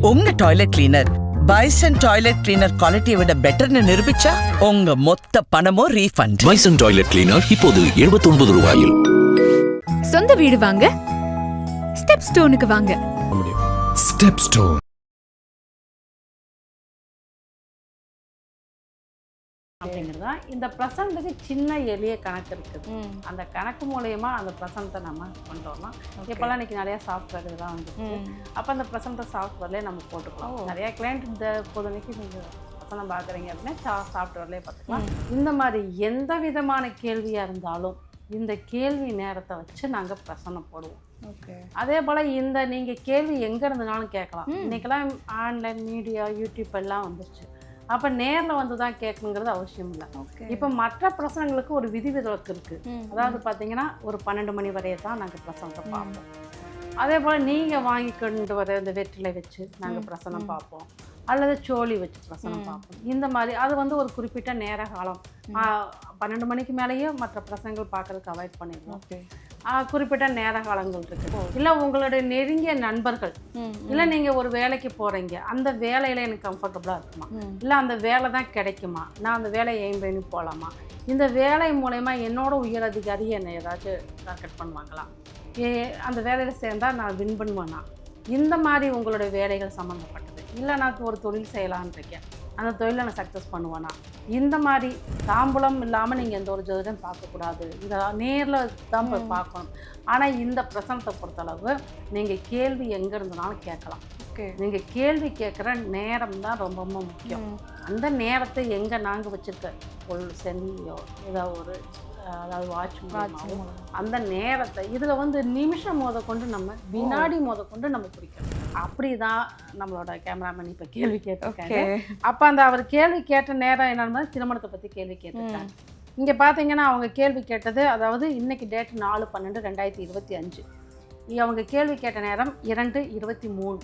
உங்க toilet cleaner Bison toilet cleaner குவாலிட்டியை விட பெட்டர்னு நிரூபிச்சா உங்க மொத்த பணமும் ரீஃபண்ட் பைசன் டாய்லெட் கிளீனர் இப்போது 79 ரூபாயில். சொந்த வீடு வாங்க ஸ்டெப் ஸ்டோனுக்கு வாங்க. ஸ்டெப் ஸ்டோன் அப்படிங்கிறதா இந்த ப்ரெசண்ட்டுக்கு சின்ன எளிய கணக்கு இருக்குது. அந்த கணக்கு மூலயமா அந்த ப்ரெசண்ட்டை நம்ம கொண்டு வரலாம். இப்போல்லாம் இன்னைக்கு நிறைய சாஃப்ட்வேர் இதெல்லாம் வந்துருக்கு அப்போ அந்த ப்ரெசண்ட்டை சாஃப்ட்வேர்லேயே நம்ம போட்டுக்கலாம். நிறைய கிளைண்ட் இந்த பொதுனைக்கு நீங்கள் ப்ரெசனம் பார்க்குறீங்க அப்படின்னா சாஃப்ட்வேர்லேயே பார்த்துக்கலாம். இந்த மாதிரி எந்த விதமான கேள்வியாக இருந்தாலும் இந்த கேள்வி நேரத்தை வச்சு நாங்கள் பிரசனம் போடுவோம். அதே போல் இந்த நீங்கள் கேள்வி எங்கே இருந்தனாலும் கேட்கலாம். இன்னைக்கெல்லாம் ஆன்லைன் மீடியா யூடியூப் எல்லாம் வந்துருச்சு. அப்போ நேரில் வந்து தான் கேட்கணுங்கிறது அவசியம் இல்லை. இப்போ மற்ற பிரசனங்களுக்கு ஒரு விதிவிலக்கு இருக்குது அதாவது பார்த்தீங்கன்னா ஒரு பன்னெண்டு மணி வரைய தான் நாங்கள் பிரசனத்தை பார்ப்போம். அதே போல் நீங்கள் வாங்கி கொண்டு வர இந்த வெற்றிலை வச்சு நாங்கள் பிரசனம் பார்ப்போம். அல்லது சோழி வச்சு பிரசனம் பார்ப்போம். இந்த மாதிரி அது வந்து ஒரு குறிப்பிட்ட நேர காலம். பன்னெண்டு மணிக்கு மேலேயே மற்ற பிரசனங்கள் பார்க்கறதுக்கு அவாய்ட் பண்ணிடுவோம். குறிப்பிட்ட நேர காலங்கள் இருக்கு. இல்லை உங்களுடைய நெருங்கிய நண்பர்கள். இல்லை நீங்கள் ஒரு வேலைக்கு போகிறீங்க அந்த வேலையில் எனக்கு கம்ஃபர்டபுளாக இருக்குமா? இல்லை அந்த வேலை தான் கிடைக்குமா? நான் அந்த வேலையை எய்ம் பண்ணி போகலாமா இந்த வேலை மூலயமா என்னோட உயர் அதிகாரி என்னை ஏதாச்சும் டார்கெட் பண்ணுவாங்களா? ஏ அந்த வேலையில் சேர்ந்தால் நான் வின் பண்ணுவேனா? இந்த மாதிரி உங்களுடைய வேலைகள் சம்மந்தப்பட்டது இல்லை நான் ஒரு தொழில் செய்யலான்னு இருக்கேன். அந்த தொழிலை நான் சக்ஸஸ் பண்ணுவேனா? இந்த மாதிரி தாம்பூலம் இல்லாமல் நீங்கள் எந்த ஒரு ஜோதிடம் பார்க்கக்கூடாது. இதை நேரில் தான் போய் பார்க்கணும். ஆனால் இந்த பிரசனத்தை பொறுத்தளவு நீங்கள் கேள்வி எங்கே இருந்தனாலும் கேட்கலாம். நீங்கள் கேள்வி கேட்குற நேரம் தான் ரொம்ப ரொம்ப முக்கியம். அந்த நேரத்தை எங்கே நாங்கள் வச்சுருக்க? ஒரு செல்லியோ ஏதாவது ஒரு அதாவது வாட்ச் அந்த நேரத்தை இதில் வந்து நிமிஷம் மோத கொண்டு நம்ம வினாடி மோத கொண்டு நம்ம பிடிக்கணும் அப்படி தான் நம்மளோட கேமராமேன் இப்போ கேள்வி கேட்டிருக்காங்க அப்போ அந்த அவர் கேள்வி கேட்ட நேரம் என்னன்னு திருமணத்தை பற்றி கேள்வி கேட்டிருக்காங்க இங்கே பார்த்தீங்கன்னா அவங்க கேள்வி கேட்டது அதாவது இன்னைக்கு டேட் நாலு பன்னெண்டு ரெண்டாயிரத்தி இருபத்தி அஞ்சு. அவங்க கேள்வி கேட்ட நேரம் இரண்டு இருபத்தி மூணு.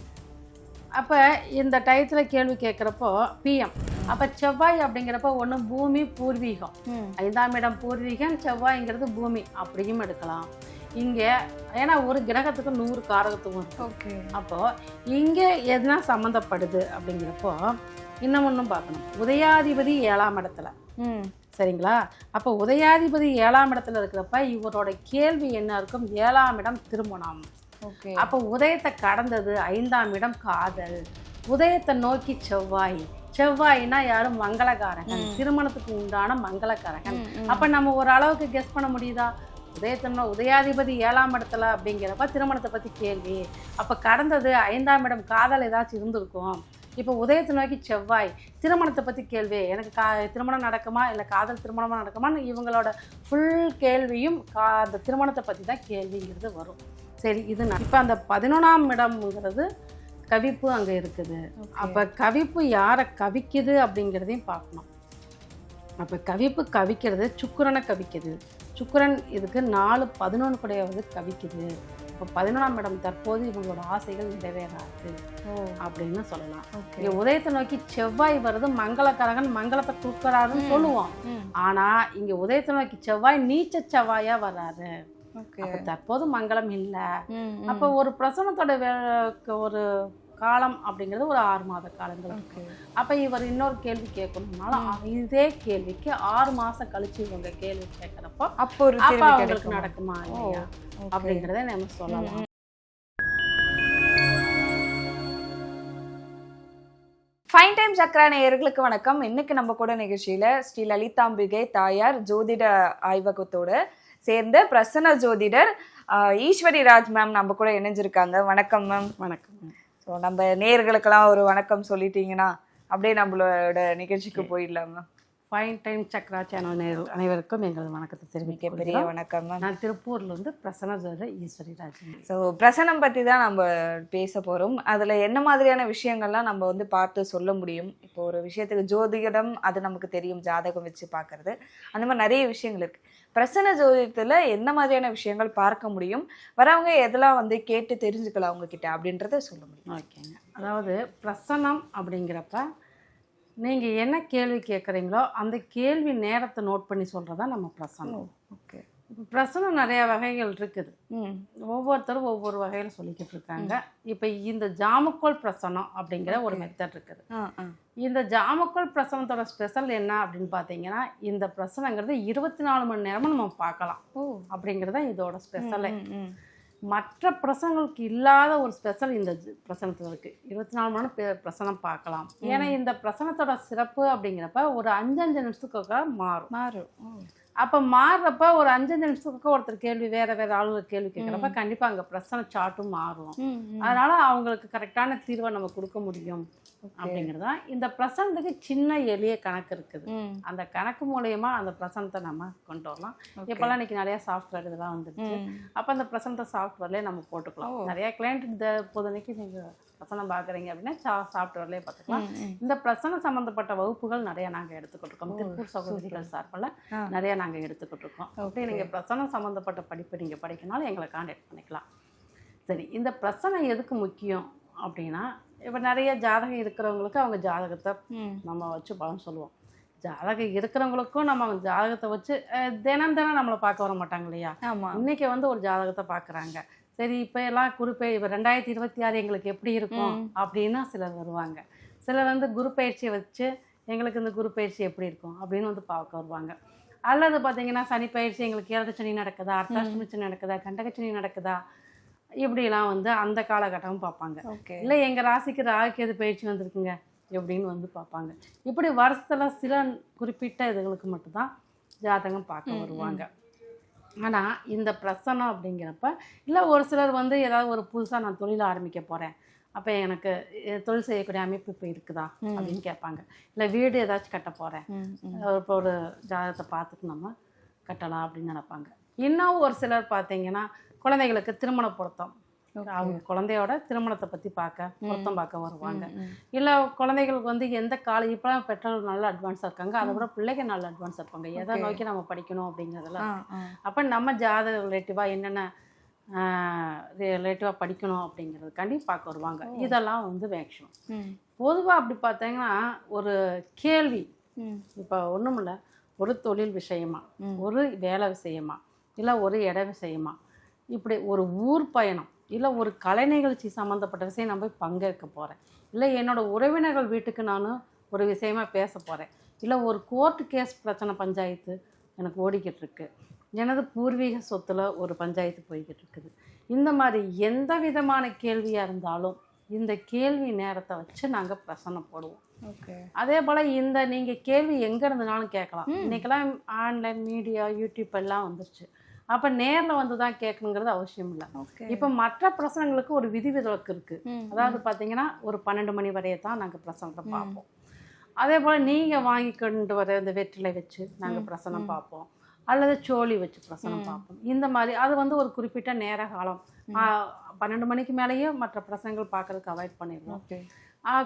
அப்போ இந்த டயத்தில் கேள்வி கேட்குறப்போ பிஎம் அப்போ செவ்வாய் அப்படிங்கிறப்போ ஒன்று பூமி பூர்வீகம். ஐந்தாம் இடம் பூர்வீகம் செவ்வாய்ங்கிறது பூமி. அப்படியும் எடுக்கலாம். இங்கே ஏன்னா ஒரு கிரகத்துக்கு நூறு காரகத்துவம் இருக்கு. ஓகே. அப்போ இங்கே எதுனா சம்மந்தப்படுது அப்படிங்கிறப்போ இன்னும் ஒன்றும் பார்க்கணும். உதயாதிபதி ஏழாம் இடத்துல. சரிங்களா? அப்போ உதயாதிபதி ஏழாம் இடத்துல இருக்கிறப்ப இவரோட கேள்வி என்ன இருக்கும்? ஏழாம் இடம் திருமணம். அப்போ உதயத்தை கடந்தது ஐந்தாம் இடம் காதல். உதயத்தை நோக்கி செவ்வாய். செவ்வாய்னா யாரும் மங்களகாரகன் திருமணத்துக்கு உண்டான மங்களகாரகன் அப்ப நம்ம ஒரு அளவுக்கு கெஸ் பண்ண முடியுதா? உதயத்தன உதயாதிபதி ஏழாம் இடத்துல அப்படிங்கிறப்ப திருமணத்தை பத்தி கேள்வி. அப்ப கடந்தது ஐந்தாம் இடம் காதல் ஏதாச்சும் இருந்திருக்கும். இப்போ உதயத்தை நோக்கி செவ்வாய். திருமணத்தை பற்றி கேள்வி. எனக்கு கா திருமணம் நடக்குமா? இல்லை காதல் திருமணமாக நடக்குமான்னு இவங்களோட ஃபுல் கேள்வியும் கா அந்த திருமணத்தை பற்றி தான் கேள்விங்கிறது வரும். சரி இது இப்போ அந்த பதினொன்றாம் இடம்ங்கிறது கவிப்பு அங்கே இருக்குது. அப்போ கவிப்பு யாரை கவிக்குது அப்படிங்கிறதையும் பார்க்கணும். அப்போ கவிப்பு கவிக்கிறது சுக்கிரனை கவிக்குது. சுக்கிரன் இதுக்கு நாலு பதினொன்று கூடையாவது கவிக்குது. இப்போ பதினொன்றாம் இடம் தற்போது இவங்களோட ஆசைகள் நிறைவேறாது அப்படின்னு சொல்லலாம். இங்க உதயத்தை நோக்கி செவ்வாய் வருது மங்களகரகன் மங்களத்தை கொடுக்குறாருன்னு சொல்லுவோம். ஆனா இங்க உதயத்தை நோக்கி செவ்வாய் நீச்ச செவ்வாயா வர்றாரு. அப்ப தற்போது மங்களம் இல்ல. அப்ப ஒரு பிரசனத்தோட வே- ஒரு காலம் அப்படிங்கிறது ஒரு ஆறு மாத காலங்கள் இருக்கு அப்ப இவர் இன்னொரு கேள்வி கேட்கணும்னாலும் இதே கேள்விக்கு ஆறு மாசம் கழிச்சு இவங்க கேள்வி கேட்கறப்போ அப்போ ஒரு அப்ப அவங்களுக்கு? நடக்குமா இல்லையா? அப்படிங்கிறத நம்ம சொல்லலாம். ஃபைன் டைம் சக்ரா நேயர்களுக்கு வணக்கம். இன்னைக்கு நம்ம கூட நிகழ்ச்சியில ஸ்ரீ லலிதாம்பிகை தாயார் ஜோதிட ஆய்வகத்தோட சேர்ந்த பிரசன்ன ஜோதிடர் ஈஸ்வரி ராஜ் மேம் நம்ம கூட இணைஞ்சிருக்காங்க. வணக்கம் மேம் வணக்கம். ஸோ நம்ம நேயர்களுக்கெல்லாம் ஒரு வணக்கம் சொல்லிட்டீங்கன்னா அப்படியே நம்மளோட நிகழ்ச்சிக்கு போயிடலாம் ma'am fine time Chakra channel நேயர்கள் அனைவருக்கும் எங்களது வணக்கத்தை தெரிவிக்க பெரிய வணக்கம் மேம் நான் திருப்பூர்ல இருந்து பிரசன்ன ஜோதிடர் ஈஸ்வரி ராஜன் ஸோ பிரசனம் பற்றி தான் நம்ம பேச போகிறோம் அதில் என்ன மாதிரியான விஷயங்கள்லாம் நம்ம வந்து பார்த்து சொல்ல முடியும்? இப்போ ஒரு விஷயத்துக்கு ஜோதிடம் அது நமக்கு தெரியும் ஜாதகம் வச்சு பார்க்கறது. அந்த மாதிரி நிறைய விஷயங்கள் இருக்குது பிரசன்ன ஜோதிடத்தில் என்ன மாதிரியான விஷயங்கள் பார்க்க முடியும்? வரவங்க எதெல்லாம் வந்து கேட்டு தெரிஞ்சுக்கலாம் அவங்கக்கிட்ட அப்படின்றத சொல்ல முடியும். ஓகேங்க. அதாவது பிரசனம் அப்படிங்கிறப்ப நீங்கள் என்ன கேள்வி கேட்குறீங்களோ அந்த கேள்வி நேரத்தை நோட் பண்ணி சொல்கிறதா நம்ம பிரசனம். ஓகே. பிரசனம் நிறைய வகைகள் இருக்குது. ம். ஒவ்வொருத்தரும் ஒவ்வொரு வகையில் சொல்லிக்கிட்டு இருக்காங்க. இப்போ இந்த ஜாமுக்கோல் பிரசனம் அப்படிங்கிற ஒரு மெத்தட் இருக்குது. இந்த ஜாமுக்கோல் பிரசனத்தோட ஸ்பெஷல் என்ன அப்படின்னு பார்த்தீங்கன்னா இந்த பிரசனங்கிறது இருபத்தி நாலு மணி நேரமும் நம்ம பார்க்கலாம். ஓ. அப்படிங்கிறது தான் இதோட ஸ்பெஷலே மற்ற பிரசனங்களுக்கு இல்லாத ஒரு ஸ்பெஷல் இந்த பிரசனத்தில் இருக்குது இருபத்தி நாலு மணி நேரம் பிரசனம் பார்க்கலாம். ஏன்னா இந்த பிரசனத்தோட சிறப்பு அப்படிங்கிறப்ப ஒரு அஞ்சு அஞ்சு நிமிஷத்துக்கு மாறும். மாறும். அப்போ மாறுறப்ப ஒரு அஞ்சஞ்சு நிமிஷத்துக்கு ஒருத்தர் கேள்வி வேற வேற ஆளுங்க கேள்வி கேட்குறப்ப கண்டிப்பாக அங்கே பிரச்சனை சாட்டும் மாறும். அதனால அவங்களுக்கு கரெக்டான தீர்வை நம்ம கொடுக்க முடியும் அப்படிங்கிறது தான். இந்த பிரசனத்துக்கு சின்ன எளிய கணக்கு இருக்குது. அந்த கணக்கு மூலயமா அந்த பிரசனத்தை நம்ம கொண்டு வரலாம். இப்போல்லாம் இன்னைக்கு நிறைய சாஃப்ட்வேர் இதெல்லாம் வந்துருச்சு. அப்போ அந்த பிரசனத்தை சாஃப்ட்வேர்லேயே நம்ம போட்டுக்கலாம். நிறைய கிளைண்ட் இந்த பொதுனைக்கு நீங்கள் பிரசனம் பார்க்குறீங்க அப்படின்னா சா சாஃப்ட்வேர்லேயே பார்த்துக்கலாம். இந்த பிரசனம் சம்மந்தப்பட்ட வகுப்புகள் நிறைய நாங்கள் எடுத்துக்கிட்டு இருக்கோம் திருப்பூர் சகோதரிகள் சார்பில். நிறைய நாங்கள் எடுத்துக்கிட்டு இருக்கோம் அப்படி நீங்கள் பிரசனம் சம்மந்தப்பட்ட படிப்பு நீங்கள் படிக்கனாலும் எங்களை காண்டாக்ட் பண்ணிக்கலாம். சரி இந்த பிரச்சனை எதுக்கு முக்கியம் அப்படின்னா இப்போ நிறைய ஜாதகம் இருக்கிறவங்களுக்கு அவங்க ஜாதகத்தை நம்ம வச்சு பலன் சொல்லுவோம். ஜாதகம் இருக்கிறவங்களுக்கும் நம்ம அவங்க ஜாதகத்தை வச்சு தினம் தினம் நம்மளை பார்க்க வர மாட்டாங்க இல்லையா? ஆமா. இன்னைக்கு வந்து ஒரு ஜாதகத்தை பார்க்குறாங்க. சரி இப்போ எல்லாம் குறிப்பே இப்போ ரெண்டாயிரத்தி இருபத்தி ஆறு எங்களுக்கு எப்படி இருக்கும் அப்படின்னு சிலர் வருவாங்க. சிலர் வந்து குரு பயிற்சியை வச்சு எங்களுக்கு இந்த குரு பயிற்சி எப்படி இருக்கும் அப்படின்னு வந்து பார்க்க வருவாங்க. அல்லது பார்த்தீங்கன்னா சனி பயிற்சி எங்களுக்கு ஏழரை நடக்குதா அர்த்தாஷ்டமி சனி நடக்குதா கண்டகச்சனி நடக்குதா இப்படிலாம் வந்து அந்த காலகட்டமும் பார்ப்பாங்க. இல்லை எங்கள் ராசிக்கு ராகுகேது பயிற்சி வந்திருக்குங்க எப்படின்னு வந்து பார்ப்பாங்க. இப்படி வருஷத்தில் சில குறிப்பிட்ட இதுகளுக்கு மட்டும்தான் ஜாதகம் பார்க்க வருவாங்க. ஆனால் இந்த பிரசனம் அப்படிங்கிறப்ப இல்லை ஒரு சிலர் வந்து ஏதாவது ஒரு புதுசாக நான் தொழில் ஆரம்பிக்க போகிறேன் அப்போ எனக்கு தொழில் செய்யக்கூடிய அமைப்பு இப்போ இருக்குதா? அப்படின்னு கேட்பாங்க. இல்லை வீடு ஏதாச்சும் கட்ட போகிறேன் இப்போ ஒரு ஜாதகத்தை பார்த்துட்டு நம்ம கட்டலாம் அப்படின்னு நினைப்பாங்க. இன்னும் ஒரு சிலர் பார்த்தீங்கன்னா குழந்தைகளுக்கு திருமண பொருத்தம். அவங்க குழந்தையோட திருமணத்தை பற்றி பார்க்க பொருத்தம் பார்க்க வருவாங்க. இல்லை குழந்தைகளுக்கு வந்து எந்த கால இப்போலாம் பெற்றோர்கள் நல்ல அட்வான்ஸாக இருக்காங்க. அதை விட பிள்ளைங்க நல்ல அட்வான்ஸாக இருப்பாங்க. எதை நோக்கி நம்ம படிக்கணும் அப்படிங்கிறதுல ஆ ஆ. அப்போ நம்ம ஜாதக ரிலேட்டிவாக என்னென்ன ரிலேட்டிவாக படிக்கணும் அப்படிங்கிறதுக்காண்டி பார்க்க வருவாங்க. இதெல்லாம் வந்து மேக்ஸிமம் பொதுவாக அப்படி பார்த்தீங்கன்னா ஒரு கேள்வி. இப்போ ஒன்றுமில்ல ஒரு தொழில் விஷயமா? ஒரு வேலை விஷயமா? இல்லை ஒரு இட விஷயமா? இப்படி ஒரு ஊர் பயணம் இல்லை ஒரு கலை நிகழ்ச்சி சம்மந்தப்பட்ட விஷயம் நான் போய் பங்கேற்க போகிறேன் இல்லை என்னோட உறவினர்கள் வீட்டுக்கு நான் ஒரு விஷயமா பேச போகிறேன் இல்லை ஒரு கோர்ட் கேஸ் பிரச்சனை பஞ்சாயத்து எனக்கு ஓடிக்கிட்டு இருக்கு. எனது பூர்வீக சொத்துல ஒரு பஞ்சாயத்து போய்கிட்டு இருக்குது இந்த மாதிரி எந்த விதமான கேள்வியாக இருந்தாலும் இந்த கேள்வி நேரத்தை வச்சு நாங்கள் பிரசனை போடுவோம். ஓகே. அதே போல் இந்த நீங்கள் கேள்வி எங்கே இருந்தனாலும் கேட்கலாம். இன்னைக்கெல்லாம் ஆன்லைன் மீடியா யூடியூப் எல்லாம் வந்துருச்சு. அப்போ நேரில் வந்து தான் கேட்கணுங்கிறது அவசியம் இல்லை. ஓகே. இப்போ மற்ற பிரசனங்களுக்கு ஒரு விதிவிலக்கு இருக்குது அதாவது பார்த்தீங்கன்னா ஒரு பன்னெண்டு மணி வரைய தான் நாங்கள் பிரசனத்தை பார்ப்போம். அதே போல் நீங்கள் வாங்கி கொண்டு வர இந்த வெற்றிலை வச்சு நாங்கள் பிரசனம் பார்ப்போம். அல்லது சோழி வச்சு பிரசனம் பார்ப்போம். இந்த மாதிரி அது வந்து ஒரு குறிப்பிட்ட நேர காலம். பன்னெண்டு மணிக்கு மேலேயே மற்ற பிரசனங்கள் பார்க்கறதுக்கு அவாய்ட் பண்ணிடுவோம்.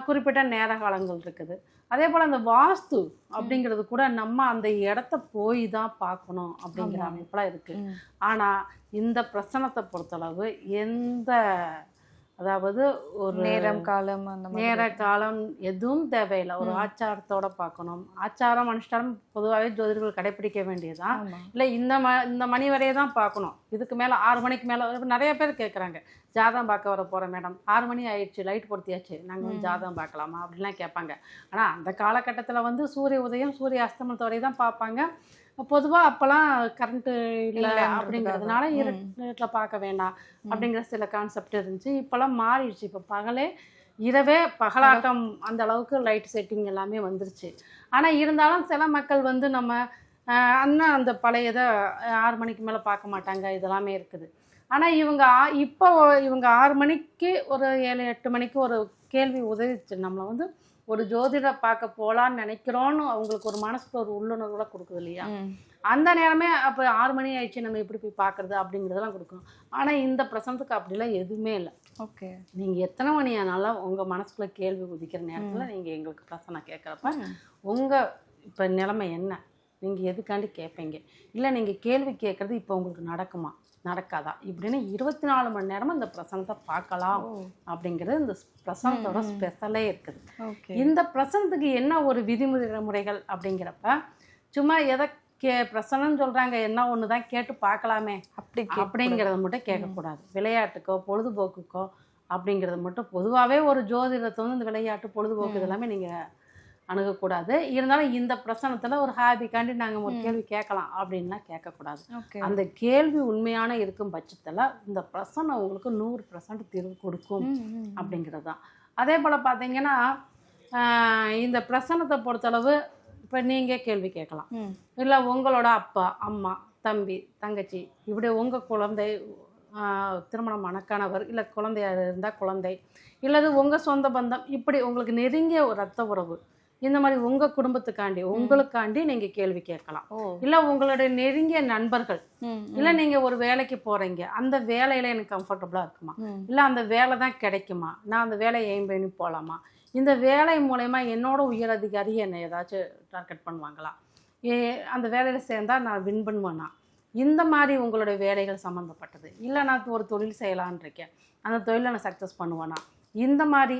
குறிப்பிட்ட நேர காலங்கள் இருக்குது. அதே போல் அந்த வாஸ்து அப்படிங்கிறது கூட நம்ம அந்த இடத்த போய் தான் பார்க்கணும் அப்படிங்கிற அமைப்பெல்லாம் இருக்குது. ஆனால் இந்த பிரச்சனத்தை பொறுத்தளவு எந்த அதாவது ஒரு நேரம் காலம் அந்த நேர காலம் எதுவும் தேவையில்லை. ஒரு ஆச்சாரத்தோட பார்க்கணும். ஆச்சாரம் அனுஷ்டானம் பொதுவாகவே ஜோதிடர்கள் கடைப்பிடிக்க வேண்டியதுதான். இல்லை இந்த ம இந்த மணி வரையே தான் பார்க்கணும். இதுக்கு மேலே ஆறு மணிக்கு மேலே நிறைய பேர் கேட்குறாங்க ஜாதகம் பார்க்க வர போகிறேன் மேடம். ஆறு மணி ஆயிடுச்சு லைட் பொருத்தியாச்சு. நாங்கள் வந்து ஜாதகம் பார்க்கலாமா? அப்படிலாம் கேட்பாங்க. ஆனால் அந்த காலகட்டத்தில் வந்து சூரிய உதயம் சூரிய அஸ்தமனத்து வரை தான் பார்ப்பாங்க. பொதுவாக அப்போல்லாம் கரண்ட்டு இல்லை. அப்படிங்கிறதுனால இருட்டில் பார்க்க வேண்டாம் அப்படிங்கிற சில கான்செப்ட் இருந்துச்சு. இப்போல்லாம் மாறிடுச்சு. இப்போ பகலே இரவே பகலாட்டம் அந்த அளவுக்கு லைட் செட்டிங் எல்லாமே வந்துருச்சு. ஆனால் இருந்தாலும் சில மக்கள் வந்து நம்ம அண்ணன் அந்த பழையதை ஆறு மணிக்கு மேலே பார்க்க மாட்டாங்க. இதெல்லாமே இருக்குது. ஆனால் இவங்க ஆ- இப்போ இவங்க ஆறு மணிக்கு ஒரு ஏழு எட்டு மணிக்கு ஒரு கேள்வி உதவிச்சு நம்மளை வந்து ஒரு ஜோதிடரை பார்க்க போகலான்னு நினைக்கிறோன்னு அவங்களுக்கு ஒரு மனசுக்கு ஒரு உள்ளுணர்வுல கொடுக்குது இல்லையா. அந்த நேரமே அப்போ ஆறு மணி ஆயிடுச்சு நம்ம எப்படி போய் பார்க்கறது அப்படிங்கிறதெல்லாம் கொடுக்கும். ஆனால் இந்த பிரசனத்துக்கு அப்படிலாம் எதுவுமே இல்லை. ஓகே. நீங்கள் எத்தனை மணி ஆனாலும் உங்கள் மனசுக்குள்ள கேள்வி உதிக்கிற நேரத்தில் நீங்கள் எங்களுக்கு பிரச்சனை கேட்குறப்ப உங்கள் இப்போ நிலைமை என்ன? நீங்கள் எதுக்காண்டி கேட்பீங்க இல்லை நீங்கள் கேள்வி கேட்குறது இப்போ உங்களுக்கு நடக்குமா? நடக்காதா? இப்படின்னு இருபத்தி நாலு மணி நேரமும் இந்த பிரசனத்தை பார்க்கலாம் அப்படிங்கிறது இந்த பிரசனத்தோட ஸ்பெஷலே இருக்குது. இந்த பிரசனத்துக்கு என்ன ஒரு விதிமுறை முறைகள் அப்படிங்கிறப்ப சும்மா எதை கே பிரசனம்னு சொல்றாங்க என்ன ஒன்று தான் கேட்டு பார்க்கலாமே அப்படி அப்படிங்கிறத மட்டும் கேட்கக்கூடாது. விளையாட்டுக்கோ பொழுதுபோக்குக்கோ அப்படிங்கிறத மட்டும் பொதுவாகவே ஒரு ஜோதிடத்தை வந்து இந்த விளையாட்டு பொழுதுபோக்கு இதெல்லாமே நீங்கள் அணுகக்கூடாது. இருந்தாலும் இந்த பிரசனத்தில் ஒரு ஹாபிக்காண்டி நாங்கள் ஒரு கேள்வி கேட்கலாம் அப்படின்லாம் கேட்கக்கூடாது. அந்த கேள்வி உண்மையான இருக்கும் பட்சத்தில் இந்த பிரசனம் உங்களுக்கு நூறு பர்சன்ட் தீர்வு கொடுக்கும் அப்படிங்கிறது தான் அதே போல் பார்த்தீங்கன்னா இந்த பிரசனத்தை பொறுத்தளவு இப்போ நீங்கள் கேள்வி கேட்கலாம். இல்லை உங்களோட அப்பா அம்மா தம்பி தங்கச்சி இப்படி உங்கள் குழந்தை ஆஹ் திருமணமான கணவர் இல்லை குழந்தையா இருந்தால் குழந்தை இல்லது உங்கள் சொந்த பந்தம் இப்படி உங்களுக்கு நெருங்கிய ஒரு ரத்த உறவு இந்த மாதிரி உங்கள் குடும்பத்துக்காண்டி உங்களுக்காண்டி நீங்கள் கேள்வி கேட்கலாம். இல்லை உங்களுடைய நெருங்கிய நண்பர்கள். இல்லை நீங்கள் ஒரு வேலைக்கு போகிறீங்க அந்த வேலையில் எனக்கு கம்ஃபர்டபுளாக இருக்குமா. இல்லை அந்த வேலை தான் கிடைக்குமா? நான் அந்த வேலையை எய்ம் பண்ணி போகலாமா இந்த வேலை மூலயமா என்னோட உயர் அதிகாரி என்னை ஏதாச்சும் டார்கெட் பண்ணுவாங்களா? ஏ அந்த வேலையில் சேர்ந்தா நான் வின் பண்ணுவேனா? இந்த மாதிரி உங்களுடைய வேலைகள் சம்மந்தப்பட்டது இல்லை நான் ஒரு தொழில் செய்யலான்னு இருக்கேன். அந்த தொழிலை நான் சக்ஸஸ் பண்ணுவேனா? இந்த மாதிரி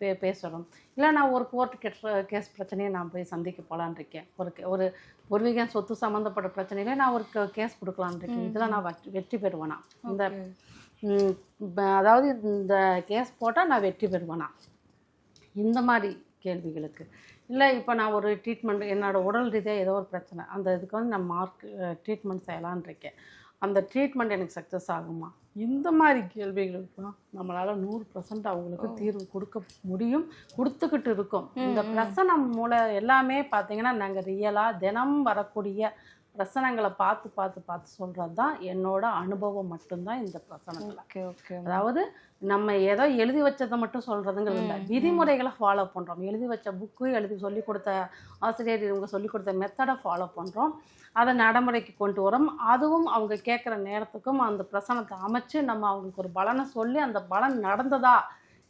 பே பேசணும். இல்லை நான் ஒரு கோர்ட் கேஸ் கேஸ் பிரச்சனையை நான் போய் சந்திக்க போகலான்னு இருக்கேன். ஒரு ஒரு பூர்வீக சொத்து சம்மந்தப்பட்ட பிரச்சனையில நான் ஒரு கேஸ் கொடுக்கலான்னு இருக்கேன். இதில் நான் வெற்றி- வெற்றி பெறுவேனா? இந்த அதாவது இந்த கேஸ் போட்டால் நான் வெற்றி பெறுவேனா? இந்த மாதிரி கேள்விகளுக்கு. இல்லை இப்போ நான் ஒரு ட்ரீட்மெண்ட் என்னோட உடல் ரீதியாக ஏதோ ஒரு பிரச்சனை. அந்த இதுக்கு வந்து நான் மார்க் ட்ரீட்மெண்ட் செய்யலான்னு இருக்கேன். அந்த ட்ரீட்மெண்ட் எனக்கு சக்ஸஸ் ஆகுமா? இந்த மாதிரி கேள்விகளுக்கு தான் நம்மளால் நூறு பர்சன்ட் அவங்களுக்கு தீர்வு கொடுக்க முடியும் கொடுத்துக்கிட்டு இருக்கோம். இந்த பிரசனம் மூலம் எல்லாமே பார்த்தீங்கன்னா நாங்கள் ரியலாக தினம் வரக்கூடிய பிரசனங்களை பார்த்து பார்த்து பார்த்து சொல்கிறது தான் என்னோட அனுபவம் மட்டும்தான் இந்த ஓகே. அதாவது நம்ம ஏதோ எழுதி வச்சதை மட்டும் சொல்கிறதுங்கிறது இல்லை. விதிமுறைகளை ஃபாலோ பண்ணுறோம் எழுதி வச்ச புக்கு எழுதி சொல்லி கொடுத்த ஆசிரியர் இவங்க சொல்லி கொடுத்த மெத்தடை ஃபாலோ பண்ணுறோம் அதை நடைமுறைக்கு கொண்டு வரோம். அதுவும் அவங்க கேட்குற நேரத்துக்கும் அந்த பிரசனத்தை அமைச்சு நம்ம அவங்களுக்கு ஒரு பலனை சொல்லி அந்த பலன் நடந்ததா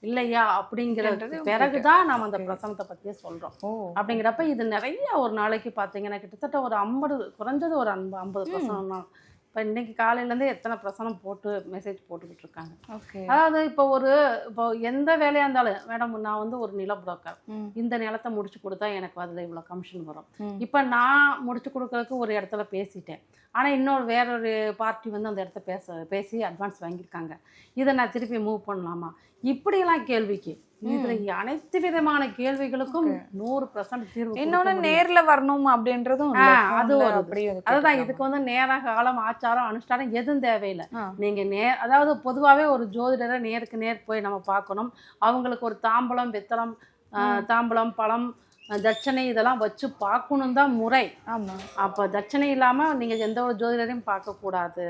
இல்லையா அப்படிங்கிறது பிறகுதான் நம்ம அந்த பிரசனத்தை பற்றியே சொல்கிறோம் அப்படிங்கிறப்ப இது நிறைய ஒரு நாளைக்கு பார்த்தீங்கன்னா கிட்டத்தட்ட ஒரு ஐம்பது குறைஞ்சது ஒரு ஐம்பது ஐம்பது பிரசனம் தான். இப்போ இன்னைக்கு காலையிலேருந்தே எத்தனை பிரசனம் போட்டு மெசேஜ் போட்டுக்கிட்டு இருக்காங்க. ஓகே. அதாவது இப்போ ஒரு இப்போ எந்த வேலையாக இருந்தாலும் மேடம் நான் வந்து ஒரு நில புரோக்கர். இந்த நிலத்தை முடிச்சு கொடுத்தா எனக்கு அதில் இவ்வளோ கமிஷன் வரும். இப்போ நான் முடிச்சு கொடுக்கறதுக்கு ஒரு இடத்துல பேசிட்டேன். ஆனால் இன்னொரு வேற ஒரு பார்ட்டி வந்து அந்த இடத்த பேச பேசி அட்வான்ஸ் வாங்கியிருக்காங்க. இதை நான் திருப்பி மூவ் பண்ணலாமா? இப்படியெல்லாம் கேள்விக்கு இதில் அனைத்து விதமான கேள்விகளுக்கும் நூறு பர்சன்ட் தீர்வு இன்னொன்னு. நேர்ல வரணும் அப்படின்றதும். அது ஒரு அதுதான். இதுக்கு வந்து நேர காலம் ஆச்சாரம் அனுஷ்டானம் எதுவும் தேவையில்லை. நீங்க நே அதாவது பொதுவாகவே ஒரு ஜோதிடரை நேருக்கு நேர் போய் நம்ம பார்க்கணும். அவங்களுக்கு ஒரு தாம்பலம் வெத்தலம் தாம்பலம் பழம் தட்சணை இதெல்லாம் வச்சு பார்க்கணும் தான் முறை. ஆமா. அப்போ தட்சணை இல்லாமல் நீங்கள் எந்த ஒரு ஜோதிடரையும் பார்க்கக்கூடாது.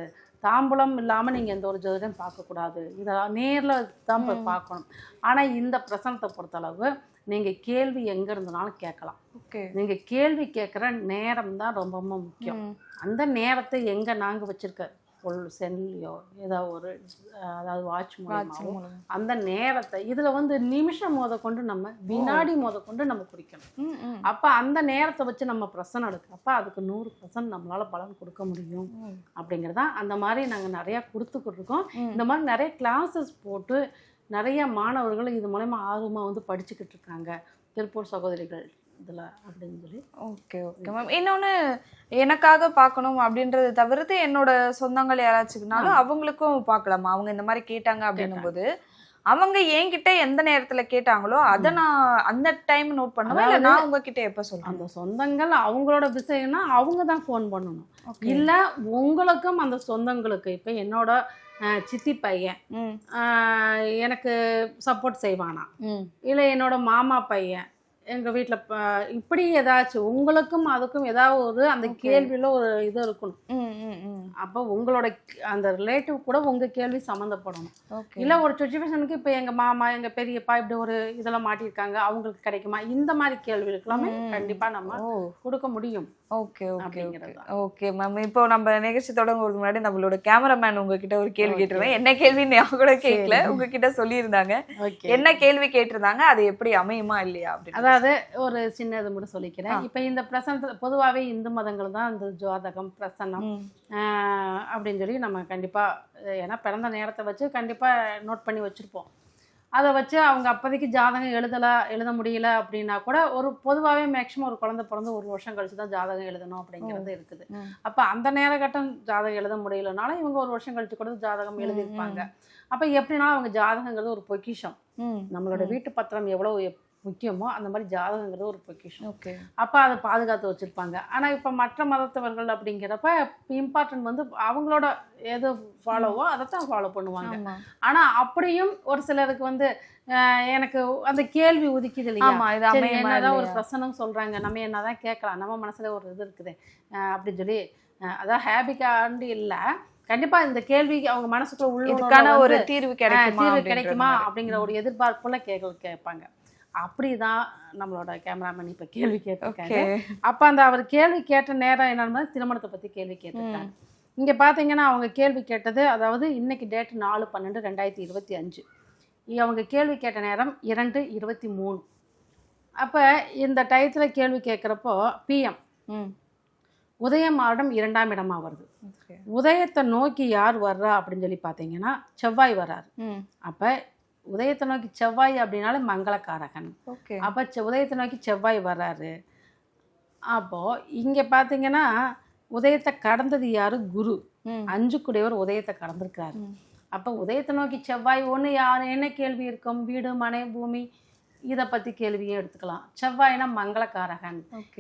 தாம்பூலம் இல்லாமல் நீங்கள் எந்த ஒரு ஜோதிடரையும் பார்க்கக்கூடாது. இதெல்லாம் நேரில் தான் போய் பார்க்கணும். ஆனால் இந்த பிரசனத்தை பொறுத்தளவு நீங்கள் கேள்வி எங்கே இருந்தனாலும் கேட்கலாம். ஓகே. நீங்கள் கேள்வி கேட்குற நேரம் தான் ரொம்ப முக்கியம். அந்த நேரத்தை எங்கே நாங்கள் வச்சுருக்க பொருள் செல்லையோ ஏதோ ஒரு அதாவது வாட்ச் மூலமாகவோ மூலமா. அந்த நேரத்தை இதில் வந்து நிமிஷம் முத கொண்டு நம்ம வினாடி முத கொண்டு நம்ம குறிக்கணும். அப்போ அந்த நேரத்தை வச்சு நம்ம பிரசனம் எடுக்கிறப்ப அதுக்கு நூறு பர்சன்ட் நம்மளால் பலன் கொடுக்க முடியும். அப்படிங்கிறதா அந்த மாதிரி நாங்கள் நிறையா கொடுத்துக்கிட்டு இருக்கோம் இந்த மாதிரி நிறைய கிளாஸஸ் போட்டு நிறைய மாணவர்கள் இது மூலயமா ஆர்வமாக வந்து படிச்சுக்கிட்டு இருக்காங்க திருப்பூர் சகோதரிகள் இதில் அப்படின்னு சொல்லி. Okay okay. மேம் இன்னொன்னு எனக்காக பார்க்கணும் அப்படின்றத தவிர்த்து என்னோட சொந்தங்கள் யாராச்சுக்குனாலும் அவங்களுக்கும் பார்க்கலாமா? அவங்க இந்த மாதிரி கேட்டாங்க அப்படின்னும் போது அவங்க என்கிட்ட எந்த நேரத்துல கேட்டாங்களோ அதை நான் அந்த டைம் நோட் பண்ணுவேன் இல்ல நான் உங்ககிட்ட எப்ப சொல்றேன்? அந்த சொந்தங்கள் அவங்களோட விஷயம்னா அவங்க தான் ஃபோன் பண்ணணும். இல்லை உங்களுக்கும் அந்த சொந்தங்களுக்கு இப்போ என்னோட சித்தி பையன் எனக்கு சப்போர்ட் செய்வானா? ம். இல்லை என்னோட மாமா பையன் எங்கள் வீட்டில் இப்படி ஏதாச்சும் உங்களுக்கும் அதுக்கும் ஏதாவது ஒரு அந்த கேள்வியில் ஒரு இது இருக்கணும். அப்போ உங்களோட அந்த ரிலேட்டிவ் கூட உங்கள் கேள்வி சம்மந்தப்படணும். இல்லை ஒரு சுச்சுவேஷனுக்கு இப்போ எங்கள் மாமா எங்கள் பெரியப்பா இப்படி ஒரு இதெல்லாம் மாட்டியிருக்காங்க அவங்களுக்கு கிடைக்குமா? இந்த மாதிரி கேள்விகளுக்கெல்லாமே கண்டிப்பாக நம்ம கொடுக்க முடியும். Okay okay. ஓகே. மேம் இப்போ நம்ம நிகழ்ச்சி தொடங்குறதுக்கு முன்னாடி நம்மளோட கேமராமேன் உங்ககிட்ட ஒரு கேள்வி கேட்டிருந்தேன். என்ன கேள்வின்னு நான் கூட கேட்கல. உங்ககிட்ட சொல்லியிருந்தாங்க. என்ன கேள்வி கேட்டிருந்தாங்க? அது எப்படி அமையுமா இல்லையா அப்படின்னு. அதாவது ஒரு சின்ன இது மட்டும் சொல்லிக்கிறேன் இப்போ இந்த பிரசனத்தில் பொதுவாகவே இந்து மதங்கள் தான் இந்த ஜோதகம் பிரசன்னம் ம். ஆஹ் அப்படின்னு சொல்லி நம்ம கண்டிப்பாக ஏன்னா பிறந்த நேரத்தை வச்சு கண்டிப்பாக நோட் பண்ணி வச்சுருப்போம். அதை வச்சு அவங்க அப்போதைக்கு ஜாதகம் எழுதலை எழுத முடியல அப்படின்னா கூட ஒரு பொதுவாகவே மேக்ஸிமம் ஒரு குழந்தை பிறந்து ஒரு வருஷம் கழிச்சு தான் ஜாதகம் எழுதணும் அப்படிங்கிறது இருக்குது. அப்போ அந்த நேரகட்டம் ஜாதகம் எழுத முடியலனாலும் இவங்க ஒரு வருஷம் கழிச்சு கூட ஜாதகம் எழுதியிருப்பாங்க. அப்போ எப்படினாலும் அவங்க ஜாதகங்கிறது ஒரு பொக்கிஷம். நம்மளோட வீட்டு பத்திரம் எவ்வளவு எப்- முக்கியமோ அந்த மாதிரி ஜாதகங்கிறது ஒரு பொக்கிஷம். ஓகே. அப்போ அதை பாதுகாத்து வச்சுருப்பாங்க. ஆனால் இப்போ மற்ற மதத்தவர்கள் அப்படிங்கிறப்ப இம்பார்ட்டன்ட் வந்து அவங்களோட எது ஃபாலோவோ அதை தான் ஃபாலோ பண்ணுவாங்க. ஆனால் அப்படியும் ஒரு சிலருக்கு வந்து எனக்கு அந்த கேள்வி உதிக்குது இல்லையா? என்னதான் ஒரு? பிரசனம் சொல்றாங்க நம்ம என்னதான் கேட்கலாம் நம்ம மனசுல ஒரு இது இருக்குது. அப்படின்னு சொல்லி அதான் ஹேபிக்காண்டி இல்லை. கண்டிப்பா இந்த கேள்விக்கு அவங்க மனசுக்குள்ள உள்ள இதுக்கான ஒரு தீர்வு கிடைக்குமா தீர்வு கிடைக்குமா. அப்படிங்கிற ஒரு எதிர்பார்ப்புல கேட்க கேட்பாங்க. அப்படிதான் நம்மளோட கேமராமேன் இப்ப கேள்வி கேட்டிருக்காங்க அப்ப அந்த அவர் கேள்வி கேட்ட நேரம் என்னன்னு திருமணத்தை பத்தி கேள்வி கேட்டிருக்காங்க இங்க பாத்தீங்கன்னா அவங்க கேள்வி கேட்டது அதாவது இன்னைக்கு டேட் நாலு பன்னெண்டு ரெண்டாயிரத்தி இருபத்தி அஞ்சு. அவங்க கேள்வி கேட்ட நேரம் இரண்டு இருபத்தி மூணு. அப்ப இந்த டயத்துல கேள்வி கேட்குறப்போ பிஎம் ம். உதயம் மாவட்டம் இரண்டாம் இடமா வருது. உதயத்தை நோக்கி யார் வர்றா அப்படின்னு சொல்லி பார்த்தீங்கன்னா செவ்வாய் வர்றாரு. அப்போ உதயத்தை நோக்கி செவ்வாய் அப்படின்னாலே மங்களக்காரகன். ஓகே. அப்போ உதயத்தை நோக்கி செவ்வாய் வர்றாரு. அப்போது இங்கே பார்த்தீங்கன்னா உதயத்தை கடந்தது யாரு? குரு. அஞ்சு குடையவர் உதயத்தை கடந்திருக்காரு ம். அப்போ உதயத்தை நோக்கி செவ்வாய் ஒன்று யார் என்ன கேள்வி இருக்கும்? வீடு மனை பூமி இதை பற்றி கேள்வியும் எடுத்துக்கலாம். செவ்வாய்னா மங்களக்காரகன்.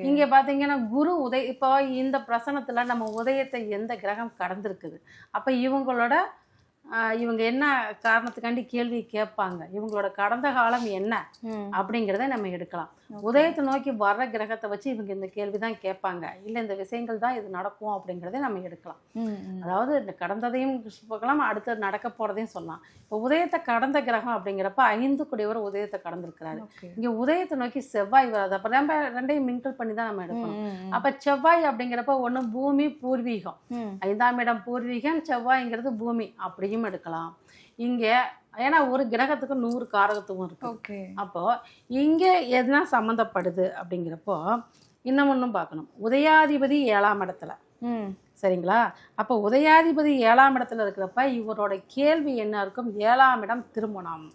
இங்கே பார்த்தீங்கன்னா குரு உதய இப்போ இந்த பிரசனத்தில் நம்ம உதயத்தை எந்த கிரகம் கடந்திருக்குது? அப்போ இவங்களோட இவங்க என்ன காரணத்துக்காண்டி கேள்வி கேட்பாங்க? இவங்களோட கடந்த காலம் என்ன? அப்படிங்கிறத நம்ம எடுக்கலாம். உதயத்தை நோக்கி வர்ற கிரகத்தை வச்சு இவங்க இந்த கேள்வி தான் கேட்பாங்க. இல்லை இந்த விஷயங்கள் தான் இது நடக்கும் அப்படிங்கிறத நம்ம எடுக்கலாம். அதாவது இந்த கடந்ததையும் பார்க்கலாம் அடுத்து நடக்க போகிறதையும் சொல்லலாம். இப்போ உதயத்தை கடந்த கிரகம் அப்படிங்கிறப்ப ஐந்து குடியவர் உதயத்தை கடந்திருக்கிறாரு. இங்கே உதயத்தை நோக்கி செவ்வாய் வராது. அப்போ நம்ம ரெண்டையும் மிங்கிள் பண்ணி தான் நம்ம எடுக்கணும். அப்ப செவ்வாய் அப்படிங்கிறப்ப ஒண்ணு பூமி பூர்வீகம். ஐந்தாம் இடம் பூர்வீகம் செவ்வாய்ங்கிறது பூமி. அப்படியும் எடுக்கலாம். இங்க ஏன்னா ஒரு கிரகத்துக்கு நூறு காரகத்துவம் இருக்கு. ஓகே. அப்போ இங்க எதுனா சம்மந்தப்படுது அப்படிங்கிறப்போ இன்னும் ஒன்றும் பார்க்கணும். உதயாதிபதி ஏழாம் இடத்துல. சரிங்களா? அப்போ உதயாதிபதி ஏழாம் இடத்துல இருக்கிறப்ப இவரோட கேள்வி என்ன இருக்கும்? ஏழாம் இடம் திருமணம்.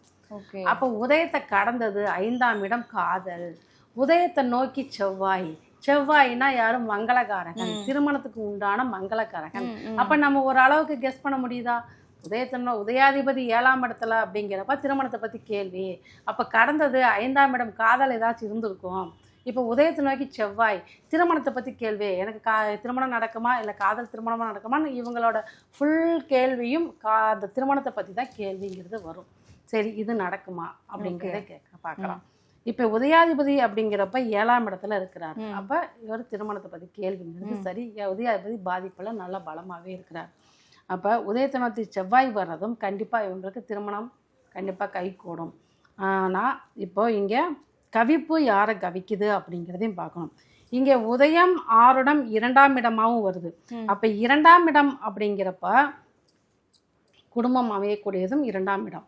அப்போ உதயத்தை கடந்தது ஐந்தாம் இடம் காதல். உதயத்தை நோக்கி செவ்வாய். செவ்வாய்னா யாரும் மங்களகாரகன். திருமணத்துக்கு உண்டான மங்களகாரகன். அப்ப நம்ம ஒரு அளவுக்கு கெஸ் பண்ண முடியுதா? உதயத்தை நோ- உதயாதிபதி ஏழாம் இடத்துல அப்படிங்கிறப்ப திருமணத்தை பத்தி கேள்வி. அப்ப கடந்தது ஐந்தாம் இடம் காதல் ஏதாச்சும் இருந்திருக்கும். இப்போ உதயத்தை நோக்கி செவ்வாய் திருமணத்தை பத்தி கேள்வி. எனக்கு கா திருமணம் நடக்குமா? இல்லை காதல் திருமணமா நடக்குமான்னு இவங்களோட ஃபுல் கேள்வியும் கா அந்த திருமணத்தை பத்தி தான் கேள்விங்கிறது வரும். சரி இது நடக்குமா? அப்படிங்கிறத கேட்க பார்க்கலாம். இப்போ உதயாதிபதி அப்படிங்கிறப்ப ஏழாம் இடத்துல இருக்கிறார். அப்ப இவர் திருமணத்தை பத்தி கேள்விங்கிறது சரி உதயாதிபதி பாதிப்புல நல்ல பலமாவே இருக்கிறார். அப்ப உதயத்தனத்தி செவ்வாய் வர்றதும் கண்டிப்பா இவங்களுக்கு திருமணம் கண்டிப்பா கை கூடும் ஆனா இப்போ இங்க கவிப்பு யாரை கவிக்குது அப்படிங்கிறதையும் பார்க்கணும். இங்க உதயம் ஆறுடம் இரண்டாம் இடமாவும் வருது. அப்ப இரண்டாம் இடம் அப்படிங்கிறப்ப குடும்பம் அமையக்கூடியதும் இரண்டாம் இடம்.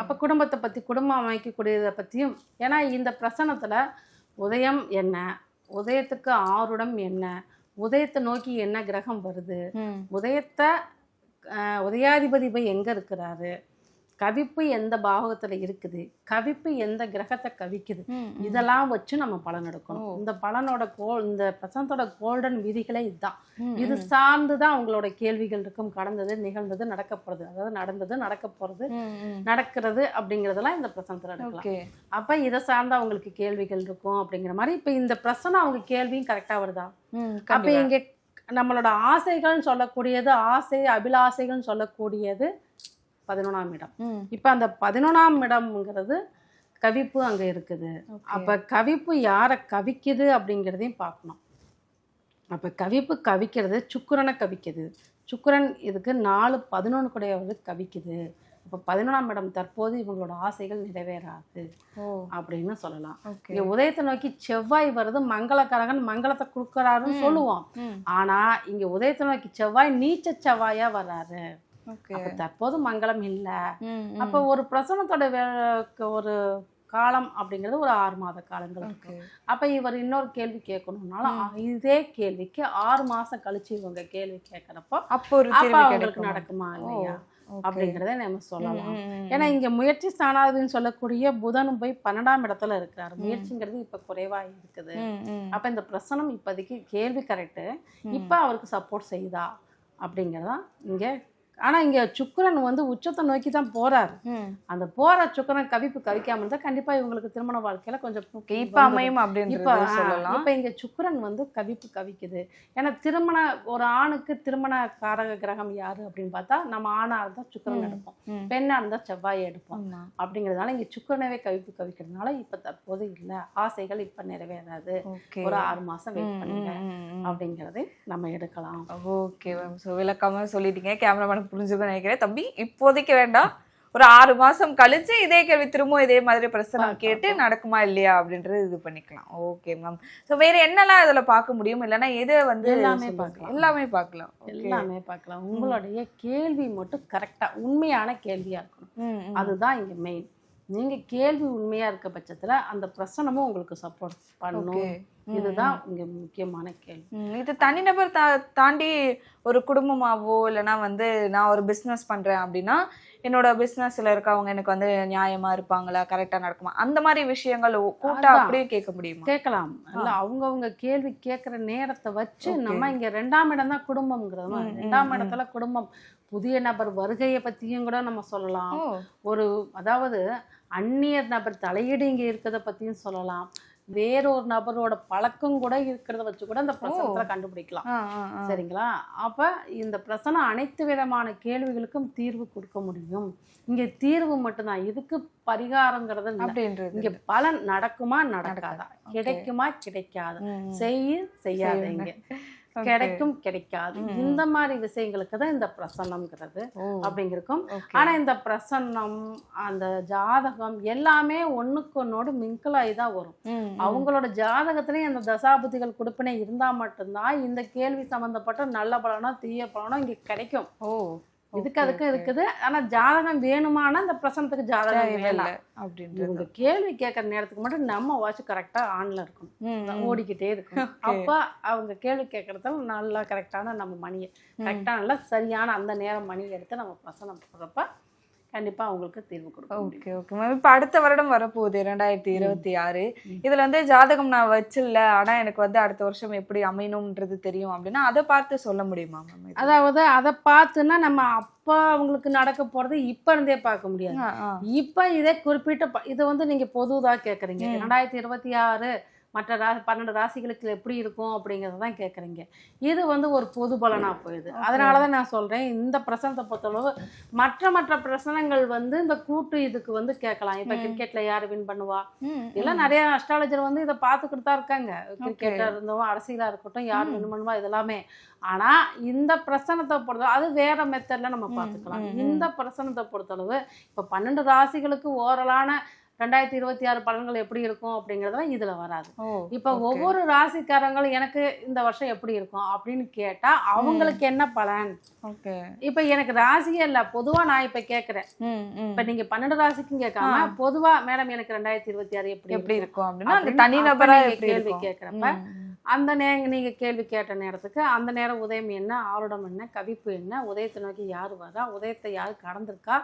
அப்போ குடும்பத்தை பற்றி குடும்பம் அமைக்கக்கூடியதை பற்றியும் ஏன்னா இந்த பிரசனத்தில் உதயம் என்ன உதயத்துக்கு ஆறுடம் என்ன உதயத்தை நோக்கி என்ன கிரகம் வருது உதயத்தை உதயாதிபதி போய் எங்கே இருக்கிறாரு? கவிப்பு எந்த பாவகத்தில் இருக்குது? கவிப்பு எந்த கிரகத்தை கவிக்குது? இதெல்லாம் வச்சு நம்ம பலன் எடுக்கணும். இந்த பலனோட கோல் இந்த பிரசனத்தோட கோல்டன் விதிகளே இதுதான். இது சார்ந்து தான் அவங்களோட கேள்விகள் இருக்கும். கடந்தது நிகழ்ந்தது நடக்க போகிறது அதாவது நடந்தது நடக்க போகிறது. நடக்கிறது அப்படிங்கிறதெல்லாம் இந்த பிரசனத்தில் எடுக்கலாம் அப்போ இதை சார்ந்து அவங்களுக்கு கேள்விகள் இருக்கும் அப்படிங்கிற மாதிரி இப்போ இந்த பிரசனம் அவங்க கேள்வியும் கரெக்டாக வருதா? அப்போ. இங்கே நம்மளோட ஆசைகள்னு சொல்லக்கூடியது ஆசை அபிலாசைகள்னு சொல்லக்கூடியது பதினொன்றாம் இடம். இப்போ அந்த பதினொன்றாம் இடம்ங்கிறது கவிப்பு அங்கே இருக்குது. அப்போ கவிப்பு யாரை கவிக்குது அப்படிங்கிறதையும் பார்க்கணும். அப்போ கவிப்பு கவிக்கிறது சுக்கிரனை கவிக்குது. சுக்கிரன் இதுக்கு நாலு பதினொன்று கூடையவது கவிக்குது. அப்போ பதினொன்றாம் இடம் தற்போது இவங்களோட ஆசைகள் நிறைவேறாது அப்படின்னு சொல்லலாம். இங்க உதயத்தை நோக்கி செவ்வாய் வருது மங்களக்காரகன் மங்களத்தை கொடுக்குறாருன்னு சொல்லுவோம். ஆனா இங்க உதயத்தை நோக்கி செவ்வாய் நீச்ச செவ்வாயா வர்றாரு. தற்போது மங்களம் இல்ல. அப்ப ஒரு பிரசனத்தோட ஒரு காலம் அப்படிங்கிறது ஒரு ஆறு மாத காலங்கள் இருக்கு. அப்ப இவர் இன்னொரு கேள்வி கேட்கணும்னாலும் இதே கேள்விக்கு ஆறு மாசம் கழிச்சு இவங்க கேள்வி கேட்கறப்போ அப்போ அவங்களுக்கு நடக்குமா இல்லையா? அப்படிங்கிறத நம்ம சொல்லலாம். ஏன்னா இங்க முயற்சி ஸ்தானாதிபதினு சொல்லக்கூடிய புதனும் போய் பன்னெண்டாம் இடத்துல இருக்கிறாரு. முயற்சிங்கிறது இப்ப குறைவா இருக்குது. அப்ப இந்த பிரசனம் இப்போதைக்கு கேள்வி கரெக்டு இப்ப அவருக்கு சப்போர்ட் செய்யுதா? அப்படிங்கிறதா இங்க ஆனா இங்க சுக்கிரன் வந்து உச்சத்தை நோக்கி தான் போறாரு. ம். அந்த போற சுக்கிரன் கவிப்பு கவிக்காம இருந்தா கண்டிப்பா இவங்களுக்கு திருமண வாழ்க்கையில கொஞ்சம் இப்ப அமையும் இப்ப அப்படின்றது ஆ, சொல்லலாம். இப்ப இங்க சுக்கிரன் வந்து கவிப்பு கவிக்குது. ஏன்னா திருமண ஒரு ஆணுக்கு திருமண காரக கிரகம் யாரு அப்படின்னு பார்த்தா நம்ம ஆணா இருந்தா சுக்கிரன் எடுப்போம். ம். பெண்ணா இருந்தா செவ்வாயை எடுப்போம். அப்படிங்கிறதுனால இங்க சுக்கிரனவே கவிப்பு கவிக்கிறதுனால இப்ப தற்போது இல்ல. ஆசைகள் இப்ப நிறைவேறாது. ஒரு ஆறு மாசம் வெயிட் பண்ணுங்க அப்படிங்கறதை நம்ம எடுக்கலாம். Okay ma'am. ஸோ விளக்கமா சொல்லிட்டீங்க. கேமராமேன் புரிஞ்சுக்கணும்னு நினைக்கிறேன். தம்பி இப்போதைக்கு வேண்டாம். ஒரு ஆறு மாசம் கழிச்சு இதே கேள்வி திரும்பவும் இதே மாதிரி பிரச்சனை கேட்டு நடக்குமா இல்லையா அப்படின்றது இது பண்ணிக்கலாம். ஓகே மேம் ஸோ வேற என்னெல்லாம் இதுல பார்க்க முடியும்? இல்லைன்னா எதை வந்து எல்லாமே? பார்க்கலாம். எல்லாமே பார்க்கலாம். எல்லாமே பார்க்கலாம். உங்களுடைய கேள்வி மட்டும் கரெக்டா உண்மையான கேள்வியா இருக்கணும். அதுதான் இங்க மெயின் நீங்க கேள்வி உண்மையா இருக்க பட்சத்துல அந்த பிரசனமும் உங்களுக்கு சப்போர்ட் பண்ணும். இதுதான் இங்க முக்கியமான கேள்வி. இது தனிநபர் தா தாண்டி ஒரு குடும்பமாவோ இல்லைன்னா வந்து நான் ஒரு பிஸ்னஸ் பண்றேன் அப்படின்னா என்னோட பிஸ்னஸ்ல இருக்கவங்க எனக்கு வந்து நியாயமா இருப்பாங்களா? கரெக்டா நடக்குமா? அந்த மாதிரி விஷயங்கள் கூட்டா. அப்படியே கேட்க முடியுமா? கேட்கலாம். இல்ல அவங்கவங்க கேள்வி கேட்கிற நேரத்தை வச்சு நம்ம இங்க ரெண்டாம் இடம் தான் குடும்பம்ங்கிறது. ரெண்டாம் இடத்துல குடும்பம். புதிய நபர் வருகையை பத்தியும் கூட நம்ம சொல்லலாம். ஒரு அதாவது அந்நிய நபர் தலையீடு இங்க இருக்கிறத பத்தியும் சொல்லலாம். வேறொரு நபரோட பழக்கம் கூட இருக்கிறத வச்சு கூட அந்த பிரசனத்துல கண்டுபிடிக்கலாம். சரிங்களா? அப்ப இந்த பிரசனம் அனைத்து விதமான கேள்விகளுக்கும் தீர்வு கொடுக்க முடியும். இங்க தீர்வு மட்டும்தான். இதுக்கு பரிகாரங்கிறது இங்க பலன் நடக்குமா? நடக்காதா? கிடைக்குமா? கிடைக்காது. செய்ய செய்யாதீங்க. கிடைக்கும் கிடைக்காது. இந்த மாதிரி விஷயங்களுக்கு தான் இந்த பிரசன்னம்ங்கிறது. அப்படிங்கிருக்கும். ஆனா இந்த பிரசன்னம் அந்த ஜாதகம் எல்லாமே ஒண்ணுக்கு ஒன்னோடு மிங்கிளாகி தான் வரும். அவங்களோட ஜாதகத்திலேயும் அந்த தசாபுதிகள் கொடுப்பினை இருந்தா மட்டும்தான் இந்த கேள்வி சம்பந்தப்பட்ட நல்ல பலனோ தீய பலனோ இங்க கிடைக்கும். ஓ. இதுக்கு அதுக்கு இருக்குது. ஆனா ஜாதகம் வேணுமானா இந்த பிரசனத்துக்கு ஜாதகம் தேவையில்ல வேண்டாம் அப்படின்றது இவங்க கேள்வி கேட்கற நேரத்துக்கு மட்டும் நம்ம வாட்ச் கரெக்டா ஆன்ல இருக்கணும். ம், ம். ஓடிக்கிட்டே இருக்கும் அப்ப அவங்க கேள்வி கேட்கறதுல நல்லா கரெக்டான நம்ம மணியை. கரெக்டா நல்லா சரியான அந்த நேரம் மணி எடுத்து நம்ம பிரசனம் போடுறப்ப கண்டிப்பா அவங்களுக்கு தீர்வு கொடுக்க முடியும். ஓகே. ஓகே மேம் இப்போ அடுத்த வருடம் வரப்போகுது ரெண்டாயிரத்தி இருபத்தி ஆறு. இதுல வந்து ஜாதகம் நான் வச்சில்ல ஆனா எனக்கு வந்து அடுத்த வருஷம் எப்படி அமையணும்ன்றது தெரியும் அப்படின்னா அதை பார்த்து சொல்ல முடியுமா மேம் அதாவது அதை பார்த்துன்னா நம்ம அப்பா அவங்களுக்கு நடக்க போறது இப்ப இருந்தே பார்க்க முடியாது. இப்ப இதே குறிப்பிட்ட இது வந்து நீங்க பொதுவா கேக்குறீங்க. ரெண்டாயிரத்தி இருபத்தி ஆறு மற்ற ரா பன்னெண்டு ராசிகளுக்கு எப்படி இருக்கும் அப்படிங்கறத தான் கேக்குறீங்க. இது வந்து ஒரு பொது பலனா போயிடுது. அதனால தான் நான் சொல்றேன் இந்த பிரசனத்தை பொறுத்தளவு மற்ற மற்ற பிரசனங்கள் வந்து இந்த கூட்டு இதுக்கு வந்து கேட்கலாம். இப்ப கிரிக்கெட்ல யாரு வின் பண்ணுவா? இதெல்லாம் நிறைய அஸ்ட்ராலஜர் வந்து இதை பார்த்துக்கிட்டு தான் இருக்காங்க. கிரிக்கெட்டா இருந்தவங்க அரசியலா இருக்கட்டும் யார் வின் பண்ணுவா இதெல்லாமே. ஆனா இந்த பிரசனத்தை பொறுத்த அது வேற மெத்தட்ல நம்ம பார்த்துக்கலாம். இந்த பிரசனத்தை பொறுத்தளவு இப்ப பன்னெண்டு ராசிகளுக்கு ஓரலான ரெண்டாயிரத்தி இருபத்தி ஆறு பலன்கள் எப்படி இருக்கும் அப்படிங்கறதெல்லாம் இதுல வராது. இப்ப ஒவ்வொரு ராசிக்காரங்களும் எனக்கு இந்த வருஷம் எப்படி இருக்கும் அப்படின்னு கேட்டா அவங்களுக்கு என்ன பலன்? இப்ப எனக்கு ராசியே இல்ல பொதுவா நான் இப்ப கேக்குறேன். இப்ப நீங்க பன்னெண்டு ராசிக்கும் கேட்காம பொதுவா மேடம் எனக்கு ரெண்டாயிரத்தி இருபத்தி ஆறு எப்படி எப்படி இருக்கும் அப்படின்னா அந்த அப்படின்னு தனிநபரா அப்ப நீங்க எப்படி கேள்வி இருக்கும்? கேட்கறப்ப அந்த நே நீங்க கேள்வி கேட்ட நேரத்துக்கு அந்த நேரம் உதயம் என்ன ஆருடம் என்ன கவிப்பு என்ன உதயத்தை நோக்கி யார் வரா உதயத்தை யார் கடந்திருக்கா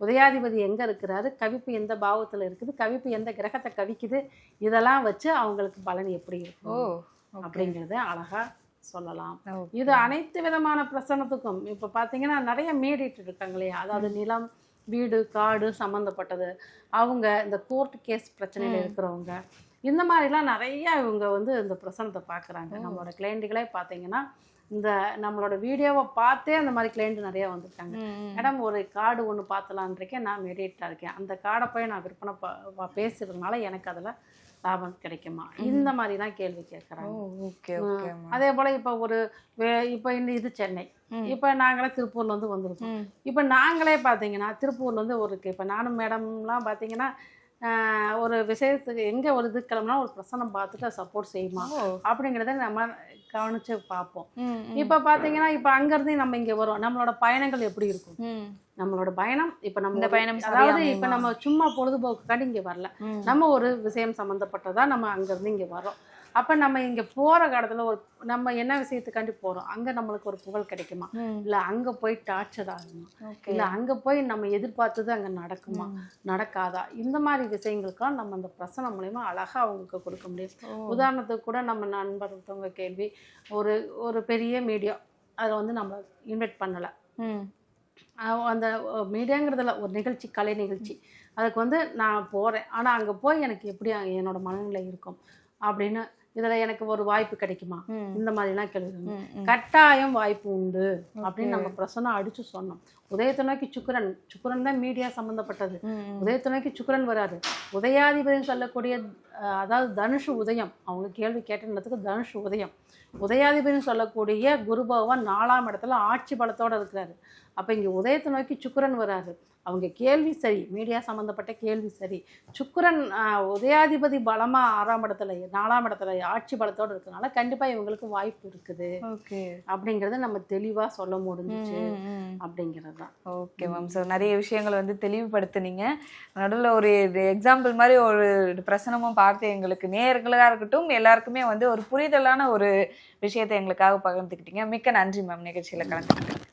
உதயாதிபதி எங்க இருக்கிறாரு? கவிப்பு எந்த பாவத்துல இருக்குது? கவிப்பு எந்த கிரகத்தை கவிக்குது? இதெல்லாம் வச்சு அவங்களுக்கு பலன் எப்படி ஓ இருக்கும் அப்படிங்கறத அழகா சொல்லலாம். இது அனைத்து விதமான பிரசனத்துக்கும் இப்ப பாத்தீங்கன்னா நிறைய மீடிட்டு இருக்காங்க இல்லையா? அதாவது நிலம் வீடு காடு சம்மந்தப்பட்டது அவங்க இந்த கோர்ட் கேஸ் பிரச்சனையில இருக்கிறவங்க இந்த மாதிரிலாம் நிறைய இவங்க வந்து இந்த பிரசனத்தை பார்க்குறாங்க நம்மளோட கிளைண்ட்டுகளே பார்த்தீங்கன்னா இந்த நம்மளோட வீடியோவை பார்த்தே அந்த மாதிரி கிளைண்ட் நிறைய வந்திருக்காங்க. மேடம் ஒரு கார்டு ஒன்று பார்த்தலான் இருக்கேன் நான் மெடிட்டாக இருக்கேன். அந்த கார்டை போய் நான் விற்பனை பேசுறதுனால எனக்கு அதில் லாபம் கிடைக்குமா? இந்த மாதிரி தான் கேள்வி கேட்குறாங்க. ஓகே ஓகே அதே போல இப்போ ஒரு இப்போ இந்த இது சென்னை. இப்போ நாங்களே திருப்பூர்ல இருந்து வந்திருக்கோம். இப்போ நாங்களே பார்த்தீங்கன்னா திருப்பூர்ல இருந்து ஒரு இப்போ நானும் மேடம்லாம் பார்த்தீங்கன்னா ஒரு விஷயத்துக்கு எங்க ஒரு இது கிளம்புனா ஒரு பிரசனம் பார்த்துட்டு சப்போர்ட் செய்யுமா? அப்படிங்கிறத நம்ம கவனிச்சு பார்ப்போம். இப்போ பார்த்தீங்கன்னா இப்போ அங்கேருந்து நம்ம இங்கே வரோம் நம்மளோட பயணங்கள் எப்படி இருக்கும்? நம்மளோட பயணம் இப்போ நம்ம பயணம் அதாவது இப்போ நம்ம சும்மா பொழுதுபோக்குக்காண்டி இங்கே வரல. நம்ம ஒரு விஷயம் சம்மந்தப்பட்டதா நம்ம அங்கேருந்து இங்கே வரோம் அப்போ நம்ம இங்கே போகிற காலத்தில் ஒரு நம்ம என்ன விஷயத்துக்காண்டி போகிறோம் அங்கே நம்மளுக்கு ஒரு புகழ் கிடைக்குமா? இல்லை அங்கே போய் டார்ச்சர் ஆகுமா? இல்லை அங்கே போய் நம்ம எதிர்பார்த்தது அங்கே நடக்குமா? நடக்காதா? இந்த மாதிரி விஷயங்களுக்கெல்லாம் நம்ம அந்த பிரசனை மூலயமா அழகாக அவங்களுக்கு கொடுக்க முடியும். உதாரணத்துக்கு கூட நம்ம நண்பர் ஒருத்தவங்க கேள்வி ஒரு ஒரு பெரிய மீடியா அதில் வந்து நம்ம இன்வைட் பண்ணலை. அந்த மீடியாங்கிறதுல ஒரு நிகழ்ச்சி கலை நிகழ்ச்சி. அதுக்கு வந்து நான் போகிறேன் ஆனால் அங்கே போய் எனக்கு எப்படி அங்க என்னோட மனநிலை இருக்கும்? அப்படின்னு இதில் எனக்கு ஒரு வாய்ப்பு கிடைக்குமா. இந்த மாதிரிலாம் கேள்வி. கட்டாயம் வாய்ப்பு உண்டு அப்படின்னு நம்ம பிரசன்னா அடிச்சு சொன்னோம் உதயத்தை நோக்கி சுக்கிரன் சுக்கிரன் தான் மீடியா சம்மந்தப்பட்டது ம். உதயத்தை நோக்கி சுக்கிரன் வராது உதயாதிபதி சொல்லக்கூடிய அதாவது தனுஷு உதயம். அவங்க கேள்வி கேட்டதுக்கு தனுஷு உதயம். உதயாதிபதினு சொல்லக்கூடிய குரு பகவான் நாலாம் இடத்துல ஆட்சி பலத்தோட இருக்கிறாரு. அப்போ இங்கே உதயத்தை நோக்கி சுக்கிரன் வராரு. அவங்க கேள்வி சரி மீடியா சம்மந்தப்பட்ட கேள்வி சரி. சுக்கிரன் உதயாதிபதி பலமாக ஆறாம் இடத்துல நாலாம் இடத்துல ஆட்சி பலத்தோட இருக்கிறனால கண்டிப்பாக இவங்களுக்கு வாய்ப்பு இருக்குது. ஓகே. அப்படிங்கிறத நம்ம தெளிவாக சொல்ல முடிஞ்சிச்சு. அப்படிங்கிறது தான் ஓகே மேம். ஸோ நிறைய விஷயங்கள் வந்து தெளிவுபடுத்துனீங்க. நடுவில் ஒரு எக்ஸாம்பிள் மாதிரி ஒரு பிரசனமும் பார்த்து எங்களுக்கு நேயர்களாக இருக்கட்டும் எல்லாருக்குமே வந்து ஒரு புரிதலான ஒரு விஷயத்தை எங்களுக்காக பகிர்ந்துக்கிட்டீங்க. மிக்க நன்றி மேம். நிகழ்ச்சியில் கலந்துக்கிட்டு